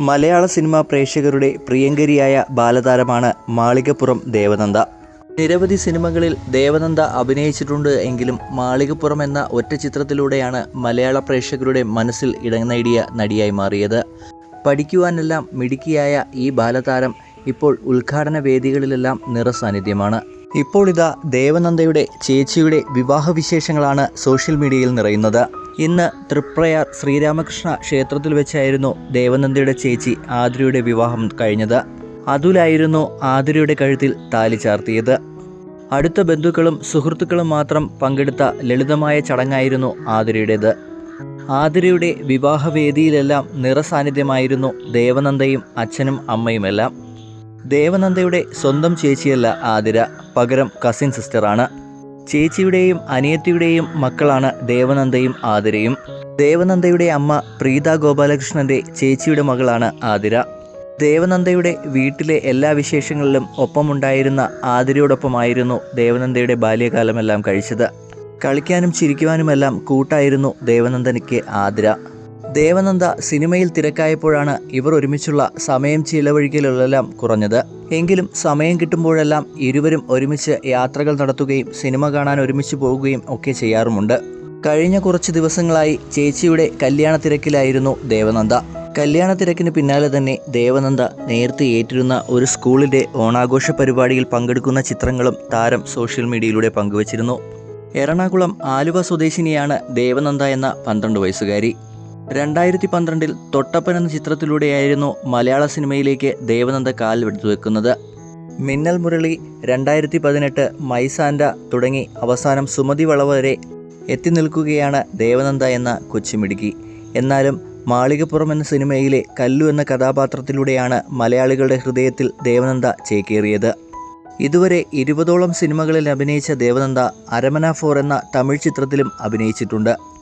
മലയാള cinema പ്രേക്ഷകരുടെ പ്രിയങ്കരിയായ ബാലതാരമാണ് മാളികപ്പുറം ദേവനന്ദ. നിരവധി സിനിമകളിൽ ദേവനന്ദ അഭിനയിച്ചിട്ടുണ്ട് എങ്കിലും മാളികപ്പുറം എന്ന ഒറ്റ ചിത്രത്തിലൂടെയാണ് മലയാള പ്രേക്ഷകരുടെ മനസ്സിൽ ഇടം നേടിയ നടിയായി മാറിയത്. പഠിക്കുവാനെല്ലാം മിടുക്കിയായ ഈ ബാലതാരം ഇപ്പോൾ ഉദ്ഘാടന വേദികളിലെല്ലാം നിറസാന്നിധ്യമാണ്. ഇപ്പോൾ ഇതാ ദേവനന്ദയുടെ ചേച്ചിയുടെ വിവാഹ വിശേഷങ്ങളാണ് സോഷ്യൽ മീഡിയയിൽ നിറയുന്നത്. ഇന്ന് തൃപ്രയാർ ശ്രീരാമകൃഷ്ണ ക്ഷേത്രത്തിൽ വെച്ചായിരുന്നു ദേവനന്ദയുടെ ചേച്ചി ആതിരയുടെ വിവാഹം കഴിഞ്ഞത്. അതുലായിരുന്നു ആതിരയുടെ കഴുത്തിൽ താലി ചാർത്തിയത്. അടുത്ത ബന്ധുക്കളും സുഹൃത്തുക്കളും മാത്രം പങ്കെടുത്ത ലളിതമായ ചടങ്ങായിരുന്നു ആതിരയുടേത്. ആതിരയുടെ വിവാഹവേദിയിലെല്ലാം നിറസാന്നിധ്യമായിരുന്നു ദേവനന്ദയും അച്ഛനും അമ്മയുമെല്ലാം. ദേവനന്ദയുടെ സ്വന്തം ചേച്ചിയല്ല ആതിര പകരം കസിൻ സിസ്റ്ററാണ് ചേച്ചിയുടെയും അനിയത്തിയുടെയും മക്കളാണ് ദേവനന്ദയും ആതിരയും. ദേവനന്ദയുടെ അമ്മ പ്രീത ഗോപാലകൃഷ്ണന്റെ ചേച്ചിയുടെ മകളാണ് ആതിര. ദേവനന്ദയുടെ വീട്ടിലെ എല്ലാ വിശേഷങ്ങളിലും ഒപ്പമുണ്ടായിരുന്ന ആതിരയോടൊപ്പമായിരുന്നു ദേവനന്ദയുടെ ബാല്യകാലമെല്ലാം കഴിച്ചത്. കളിക്കാനും ചിരിക്കുവാനുമെല്ലാം കൂട്ടായിരുന്നു ദേവനന്ദനിക്ക് ആതിര. ദേവനന്ദ സിനിമയിൽ തിരക്കായപ്പോഴാണ് ഇവർ ഒരുമിച്ചുള്ള സമയം ചിലവഴിക്കലെല്ലാം കുറഞ്ഞത്. എങ്കിലും സമയം കിട്ടുമ്പോഴെല്ലാം ഇരുവരും ഒരുമിച്ച് യാത്രകൾ നടത്തുകയും സിനിമ കാണാൻ ഒരുമിച്ച് പോവുകയും ഒക്കെ ചെയ്യാറുമുണ്ട്. കഴിഞ്ഞ കുറച്ച് ദിവസങ്ങളായി ചേച്ചിയുടെ കല്യാണ തിരക്കിലായിരുന്നു ദേവനന്ദ. കല്യാണ തിരക്കിന് പിന്നാലെ തന്നെ ദേവനന്ദ നേരത്തെ ഏറ്റിരുന്ന ഒരു സ്കൂളിന്റെ ഓണാഘോഷ പരിപാടിയിൽ പങ്കെടുക്കുന്ന ചിത്രങ്ങളും താരം സോഷ്യൽ മീഡിയയിലൂടെ പങ്കുവച്ചിരുന്നു. എറണാകുളം ആലുവ സ്വദേശിനിയാണ് ദേവനന്ദ എന്ന പന്ത്രണ്ട് വയസ്സുകാരി. രണ്ടായിരത്തി പന്ത്രണ്ടിൽ തൊട്ടപ്പൻ എന്ന ചിത്രത്തിലൂടെയായിരുന്നു മലയാള സിനിമയിലേക്ക് ദേവനന്ദ കാൽ എടുത്തു വെക്കുന്നത്. മിന്നൽ മുരളി രണ്ടായിരത്തി പതിനെട്ട് മൈസാൻഡ തുടങ്ങി അവസാനം സുമതി വളവ് വരെ എത്തി നിൽക്കുകയാണ് ദേവനന്ദ എന്ന കൊച്ചുമിടുക്കി. എന്നാലും മാളികപ്പുറം എന്ന സിനിമയിലെ കല്ലു എന്ന കഥാപാത്രത്തിലൂടെയാണ് മലയാളികളുടെ ഹൃദയത്തിൽ ദേവനന്ദ ചേക്കേറിയത്. ഇതുവരെ ഇരുപതോളം സിനിമകളിൽ അഭിനയിച്ച ദേവനന്ദ അരമന ഫോർ എന്ന തമിഴ് ചിത്രത്തിലും അഭിനയിച്ചിട്ടുണ്ട്.